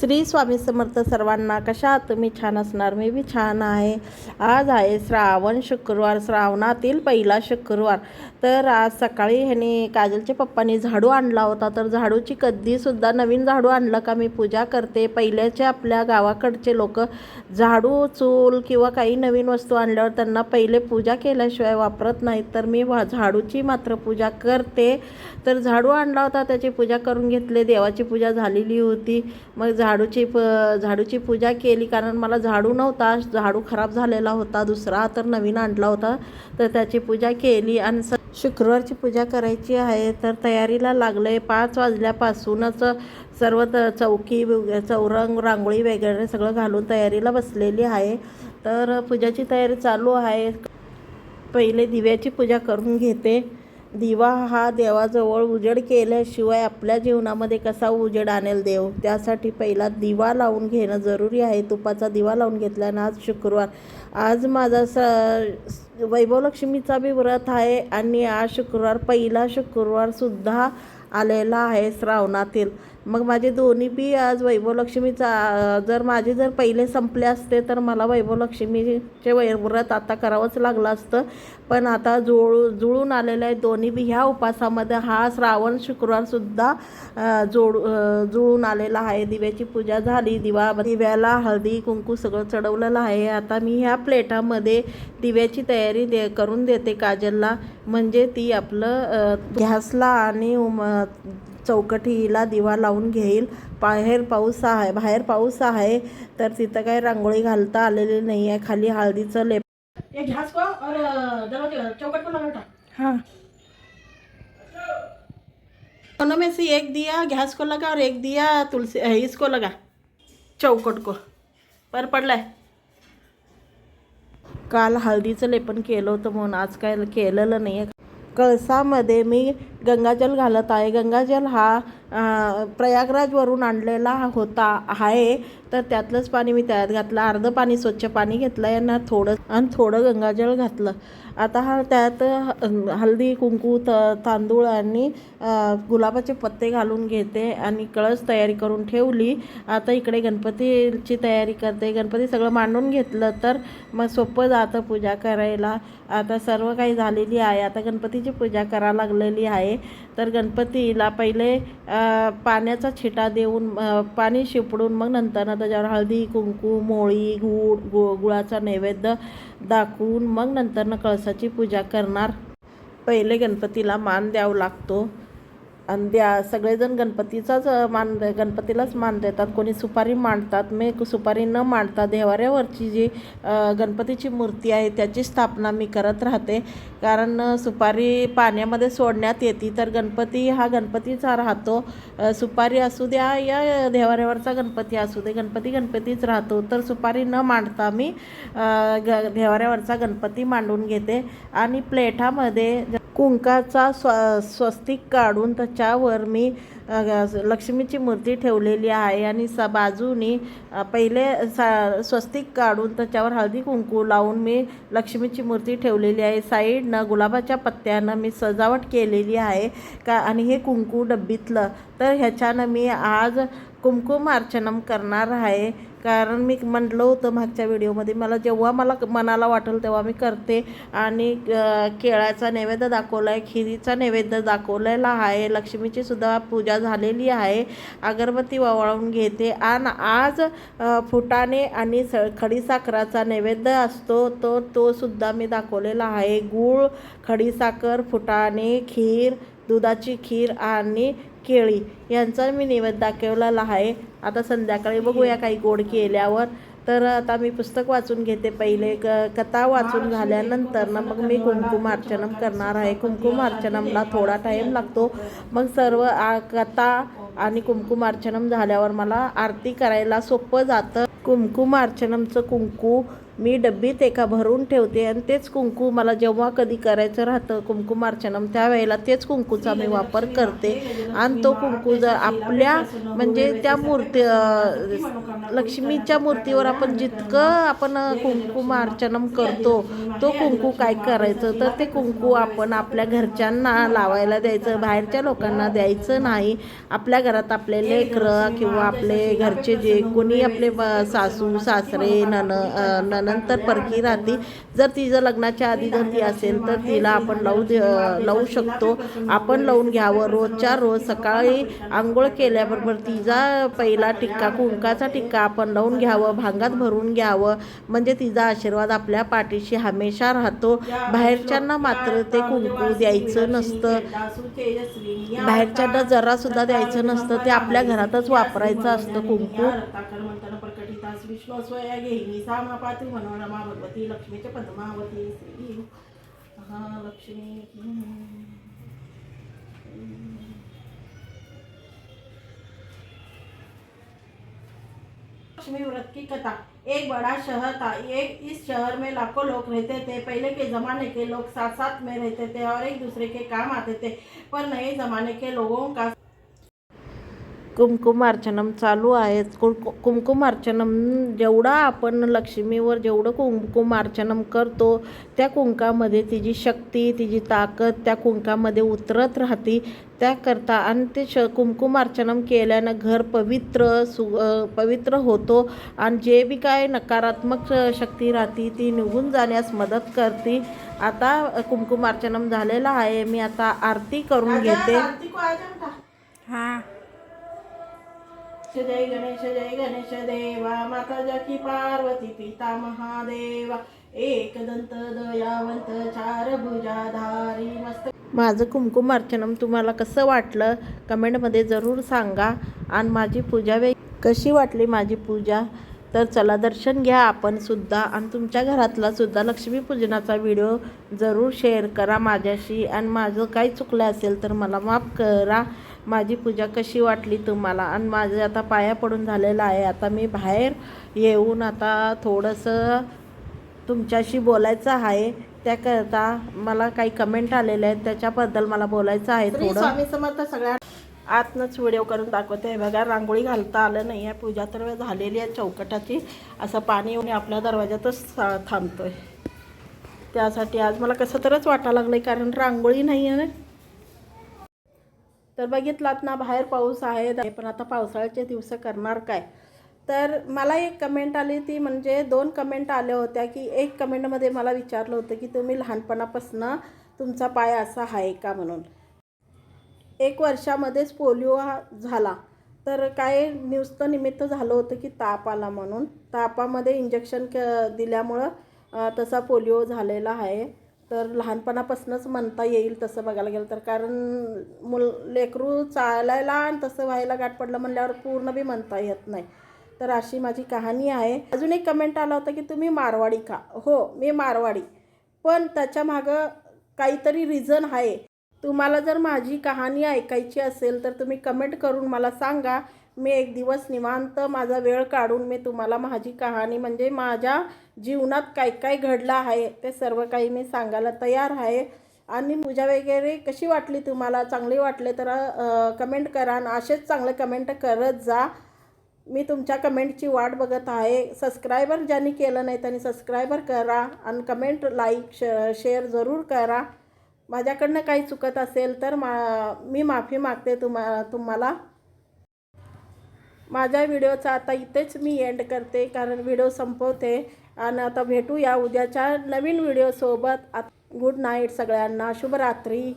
श्री स्वामी समर्थ सर्वांना कशा तुम्ही छान असणार? मी बी छान आहे. आज आहे श्रावण शुक्रवार. श्रावणातील पहिला शुक्रवार. तर आज सकाळी ह्याने काजलच्या पप्पांनी झाडू आणला होता. तर झाडूची कधीसुद्धा नवीन झाडू आणलं का मी पूजा करते. पहिल्याचे आपल्या गावाकडचे लोक झाडू चूल किंवा काही नवीन वस्तू आणल्यावर त्यांना पहिले पूजा केल्याशिवाय वापरत नाहीत. तर मी वा- झाडूची मात्र पूजा करते. तर झाडू आणला होता. त्याची पूजा करून घेतले. देवाची पूजा झालेली होती. मग झा झाडूची प झाडूची पूजा केली कारण मला झाडू नव्हता. झाडू खराब झालेला होता दुसरा तर नवीन आणला होता. तर त्याची पूजा केली आणि स शुक्रवारची पूजा करायची आहे. तर तयारीला लागले पाच वाजल्यापासूनच सर्व त चौकी चौरंग रांगोळी वगैरे सगळं घालून तयारीला बसलेली आहे. तर पूजाची तयारी चालू आहे. पहिले दिव्याची पूजा करून घेते. दिवा हा देवाजवळ उजेड केल्याशिवाय आपल्या जीवनामध्ये कसा उजेड आणेल देव? त्यासाठी पहिला दिवा लावून घेणं जरुरी आहे. तुपाचा दिवा लावून घेतल्यानं आज शुक्रवार. आज माझा स वैभवलक्ष्मीचा बी व्रत आहे आणि आज शुक्रवार पहिला शुक्रवारसुद्धा आलेला आहे श्रावणातील. मग माझे दोन्ही बी आज वैभवलक्ष्मीचा जर माझे जर पहिले संपले असते तर मला वैभवलक्ष्मीचे वै व्रत आता करावंच लागलं असतं. पण आता जुळू जुळून आलेलं आहे दोन्ही बी ह्या उपासामध्ये. हा श्रावण शुक्रवारसुद्धा जोड जुळून आलेला आहे. दिव्याची पूजा झाली. दिवा दिव्याला हळदी कुंकू सगळं चढवलेलं आहे. आता मी ह्या प्लेटामध्ये दिव्याची तयारी दे करून देते काजलला. म्हणजे ती आपलं घ्यासला गॅसला आणि उम- चौकटीला दिवा लावून घेईल. बाहेर पाऊस आहे बाहेर पाऊस आहे. तर तिथं काही रांगोळी घालता आलेली नाही आहे खाली हळदीचं लेप एक घास को और दरवाजे चौकट को लगा हाँ. दोनों में से एक दिया गैस को लगा और एक दिया तुलसी इसको लगा. चौकट को. पर पडलाय. काल हळदीचं लेपन केलं होतं म्हणून आज काय केलेलं नाही आहे कळसामध्ये मी गंगाजल घालत आहे. गंगाजल हा प्रयागराजवरून आणलेला होता आहे. तर त्यातलंच पाणी मी त्यात घातलं. अर्धं पाणी स्वच्छ पाणी घेतलं यांना थोडं आणि थोडं गंगाजल घातलं. आता हा त्यात ह- हळदी कुंकू त तांदूळ आणि गुलाबाचे पत्ते घालून घेते आणि कळस तयारी करून ठेवली. आता इकडे गणपतीची तयारी करते. गणपती सगळं मांडून घेतलं तर मग सोपं जातं पूजा करायला. आता सर्व काही झालेली आहे. आता गणपतीची पूजा करा लागलेली आहे. तर गणपतीला पहिले पाण्याचा छिटा देऊन पाणी शिपडून मग नंतर त्याच्यावर हळदी कुंकू मोळी गूळ गु गुळाचा नैवेद्य दाखवून मग नंतरनं कळसाची पूजा करणार. पहिले गणपतीला मान द्यावा लागतो. आणि द्या सगळेजण गणपतीचाच मान गणपतीलाच मान देतात. कोणी सुपारी मांडतात मी सुपारी न मांडता देवाऱ्यावरची जी गणपतीची मूर्ती आहे त्याची स्थापना मी करत राहते. कारण सुपारी पाण्यामध्ये सोडण्यात येते तर गणपती हा गणपतीचा राहतो. सुपारी असू द्या या देवाऱ्यावरचा गणपती असू दे गणपती गणपतीच राहतो. तर सुपारी न मांडता मी ग देवाऱ्यावरचा गणपती मांडून घेते. आणि प्लेटामध्ये कुंकाचा स्व स्वस्तिक काढून त्याच्यावर मी लक्ष्मीची मूर्ती ठेवलेली आहे आणि स बाजूनी पहिले सा स्वस्तिक काढून त्याच्यावर हळदी कुंकू लावून मी लक्ष्मीची मूर्ती ठेवलेली आहे. साईडनं गुलाबाच्या पत्त्यानं मी सजावट केलेली आहे. का आणि हे कुंकू डब्बीतलं. तर ह्याच्यानं मी आज कुमकुम अर्चनम करणार आहे. कारण मी म्हटलं होतं मागच्या व्हिडिओमध्ये मला जेव्हा मला मनाला वाटेल तेव्हा मी करते. आणि केळाचा नैवेद्य दाखवला आहे खिरीचा नैवेद्य दाखवलेला आहे. लक्ष्मीची सुद्धा पूजा झालेली आहे. अगरबत्ती ववाळून घेते. आणि आज फुटाने फुटाणे आणि स खडीसाखराचा नैवेद्य असतो तो तो सुद्धा मी दाखवलेला आहे. गूळ खडीसाखर फुटाणे खीर दुधाची खीर आणि केळी यांचा मी नैवेद्य दाखवलेला आहे. आता संध्याकाळी बघूया काही गोड केल्यावर. तर आता मी पुस्तक वाचून घेते पहिले. क कथा वाचून झाल्यानंतर ना मग मी कुंकुमार्चनम करणार आहे. कुंकुमार्चनमला थोडा टाईम लागतो. मग सर्व आ कथा आणि कुंकुमार्चनम झाल्यावर मला आरती करायला सोपं जातं. कुंकुमार्चनमचं कुंकू मी डब्बीत एका भरून ठेवते आणि तेच कुंकू मला जेव्हा कधी करायचं राहतं कुंकुमार्चनम त्यावेळेला तेच कुंकूचा मी वापर करते. आणि तो कुंकू जर आपल्या म्हणजे त्या मूर्ती लक्ष्मीच्या मूर्तीवर आपण जितकं आपण कुंकुमार्चनम करतो तो कुंकू काय करायचं? तर ते कुंकू आपण आपल्या घरच्यांना लावायला द्यायचं बाहेरच्या लोकांना द्यायचं नाही. आपल्या घरात आपले लेकरं किंवा आपले घरचे जे कोणी आपले ब- सासू सासरे नन नन नंतर परकी राहते. जर तिचं लग्नाच्या आधी जर ती असेल तर तिला आपण लावू दे लावू शकतो. आपण लावून घ्यावं. रोजच्या रोज सकाळी आंघोळ केल्याबरोबर तिचा पहिला टिक्का कुंकाचा टिक्का आपण लावून घ्यावं भांगात भरून घ्यावं. म्हणजे तिचा आशीर्वाद आपल्या पाठीशी हमेशा राहतो. बाहेरच्यांना मात्र ते कुंकू द्यायचं नसतं. बाहेरच्यांना जरासुद्धा द्यायचं नसतं. ते आपल्या घरातच वापरायचं असतं कुंकू. घेईनी सामा पात्री मनोरमा भगवती लक्ष्मीचे पद्मावती, श्री हा लक्ष्मी लक्ष्मी व्रत की कथा। एक बड़ा शहर था। एक, इस शहर में लाखों लोग रहते थे। पहले के ज़माने के लोग साथ साथ में रहते थे और एक दूसरे के काम आते थे। पर नए ज़माने के लोगों का कुंकुमार्चनम चालू आहे. कुंकु कुंकुमार्चनम जेवढा आपण लक्ष्मीवर जेवढं कुंकुमार्चनम करतो त्या कुंकामध्ये तिची शक्ती तिची ताकद त्या कुंकामध्ये उतरत राहते. त्याकरता आणि ते श कुंकुमार्चनम केल्यानं घर पवित्र सु पवित्र होतो आणि जे बी काय नकारात्मक शक्ती राहते ती निघून जाण्यास मदत करते. आता कुंकुमार्चनम झालेलं आहे. मी आता आरती करून घेते. हां. जय गणेश जय गणेश देवा माता जकी पार्वती पिता महादेवा. एक दंत दयावंत चार भुजाधारी मस्त. माझं कुंकुमार्चनम तुम्हाला कसं वाटलं? कमेंटमध्ये जरूर सांगा. आणि माझी पूजा वे कशी वाटली माझी पूजा? तर चला दर्शन घ्या आपण सुद्धा. आणि तुमच्या घरातला सुद्धा लक्ष्मीपूजनाचा व्हिडिओ जरूर शेअर करा माझ्याशी. आणि माझं काही चुकलं असेल तर मला माफ करा. माझी पूजा कशी वाटली तुम्हाला? आणि माझं आता पाया पडून झालेलं आहे. आता मी बाहेर येऊन आता थोडंसं तुमच्याशी बोलायचं आहे. त्याकरता मला काही कमेंट आलेले आहेत. त्याच्याबद्दल मला बोलायचं आहे थोडं. स्वामी समर्थ सगळ्या आतनंच व्हिडिओ करून दाखवते. हे बघा रांगोळी घालता आलं नाही आहे. पूजा तर झालेली आहे चौकटाची. असं पाणी येऊन आपल्या दरवाज्यातच थांबतोय. त्यासाठी आज मला कसं तरच वाटायला लागलं कारण रांगोळी नाही आहे ना? तर बघितलात ना बाहेर पाऊस आहे पण आता पावसाळ्याचे दिवस करणार काय? तर मला एक कमेंट आली ती म्हणजे दोन कमेंट आल्या होत्या की एक कमेंटमध्ये मला विचारलं होतं की तुम्ही लहानपणापासून तुमचा पाय असा आहे का म्हणून? एक वर्षामध्येच पोलिओ हा झाला. तर काय न्यूजचं निमित्त झालं होतं की ताप आला म्हणून? तापामध्ये इंजेक्शन क दिल्यामुळं तसा पोलिओ झालेला आहे. तर लहानपणापासूनच म्हणता येईल तसं बघायला गेलं तर. कारण मुल लेकरू चालायला आणि तसं व्हायला गाठ पडलं म्हणल्यावर पूर्ण बी म्हणता येत नाही. तर अशी माझी कहाणी आहे. अजून एक कमेंट आला होता की तुम्ही मारवाडी का हो मी मारवाडी. पण त्याच्यामागं काहीतरी रिझन आहे. तुम्हाला जर माझी कहाणी ऐकायची असेल तर तुम्ही कमेंट करून मला सांगा. मी एक दिवस निवांत माझा वेळ काढून मी तुम्हाला माझी कहाणी म्हणजे माझ्या जीवनात काय काय घडलं आहे ते सर्व काही मी सांगायला तयार आहे. आणि पूजा वगैरे कशी वाटली तुम्हाला? चांगली वाटले तर कमेंट करा आणि असेच चांगले कमेंट करत जा. मी तुमच्या कमेंटची वाट बघत आहे. सबस्क्रायबर ज्यांनी केलं नाही त्यांनी सबस्क्रायबर करा आणि कमेंट लाईक श शेअर जरूर करा. माझ्याकडनं काही चुकत असेल तर मा मी माफी मागते तुम्हा तुम्हाला. माझ्या व्हिडिओचा आता इथेच मी एंड करते कारण व्हिडिओ संपवते. आणि आता भेटूया उद्याच्या नवीन व्हिडिओसोबत. गुड नाईट सगळ्यांना. शुभरात्री.